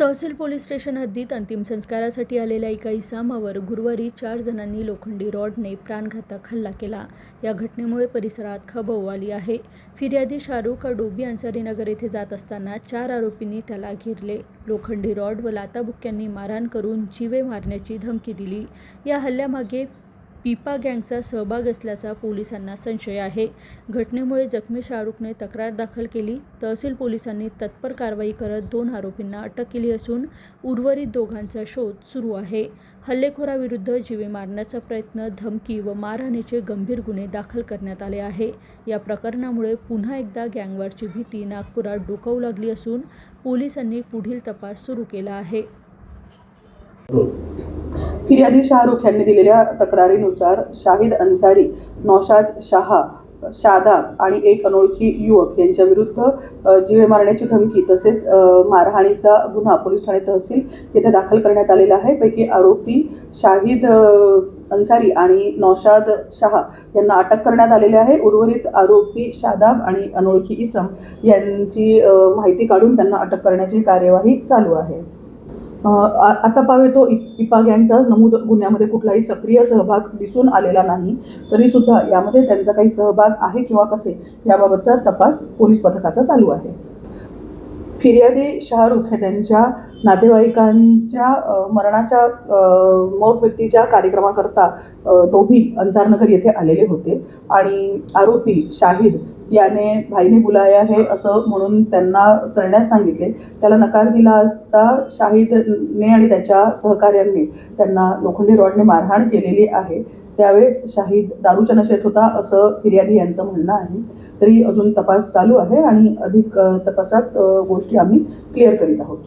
तहसील police station हद्दीत अंतिम संस्कारासाठी आलेल्या एका इसामावर गुरुवारी चार जणांनी लोखंडी रॉडने प्राणघातक हल्ला केला. या घटनेमुळे परिसरात खबव आली आहे. फिर्यादी शाहरुख डोबी अन्सारी नगर येथे जात असताना चार आरोपींनी त्याला घेरले. लोखंडी रॉड व लाताबुक्क्यांनी मारहाण करून जीवे मारण्याची धमकी दिली. या हल्ल्यामागे पिपा गँगचा सहभाग असल्याचा पोलिसांना संशय आहे. घटनेमुळे जखमी शाहरुखने तक्रार दाखल केली. तहसील पोलिसांनी तत्पर कारवाई करत दोन आरोपींना अटक केली असून उर्वरित दोघांचा शोध सुरू आहे. हल्लेखोराविरुद्ध जीवे मारण्याचा प्रयत्न धमकी व मारहाणीचे गंभीर गुन्हे दाखल करण्यात आले आहे. या प्रकरणामुळे पुन्हा एकदा गँगवारची भीती नागपुरात डोकावू लागली असून पोलिसांनी पुढील तपास सुरू केला आहे. फिर्यादी शाहरुख यांनी दिलेल्या तक्रारीनुसार शाहिद अन्सारी नौशाद शहा शादाब आणि एक अनोळखी युवक यांच्या विरुद्ध जीवे मारण्याची धमकी तसेच मारहाणीचा गुन्हा पोलीस ठाणे तहसील येथे दाखल करण्यात आलेला आहे. पैकी आरोपी शाहिद अन्सारी आणि नौशाद शहा यांना अटक करण्यात आलेली आहे. उर्वरित आरोपी शादाब आणि अनोळखी इसम यांची माहिती काढून त्यांना अटक करण्याची कार्यवाही चालू आहे. आता पावे तो इपा गँगचा नमूद गुन्ह्यामध्ये कुठलाही सक्रिय सहभाग दिसून आलेला नाही. तरी सुद्धा यामध्ये त्यांचा काही सहभाग आहे किंवा कसे याबाबतचा तपास पोलीस पथकाचा चालू आहे. फिर्यादी शाहरुख हे त्यांच्या नातेवाईकांच्या मरणाच्या अ, व्यक्तीच्या कार्यक्रमाकरता डोभी अंसारनगर येथे आलेले होते. आणि आरोपी शाहिद याने भाईने बुलाया है असं म्हणून त्यांना चलण्यास सांगितले. त्याला नकार दिला असता शाहिदने आणि त्याच्या सहकाऱ्यांनी त्यांना लोखंडी रॉडने मारहाण केलेली आहे. त्यावेळेस शाहिद दारूच्या नशेत होता असं फिर्यादी यांचं म्हणणं आहे. तरी अजून तपास चालू आहे आणि अधिक तपासात गोष्टी आम्ही क्लिअर करीत आहोत.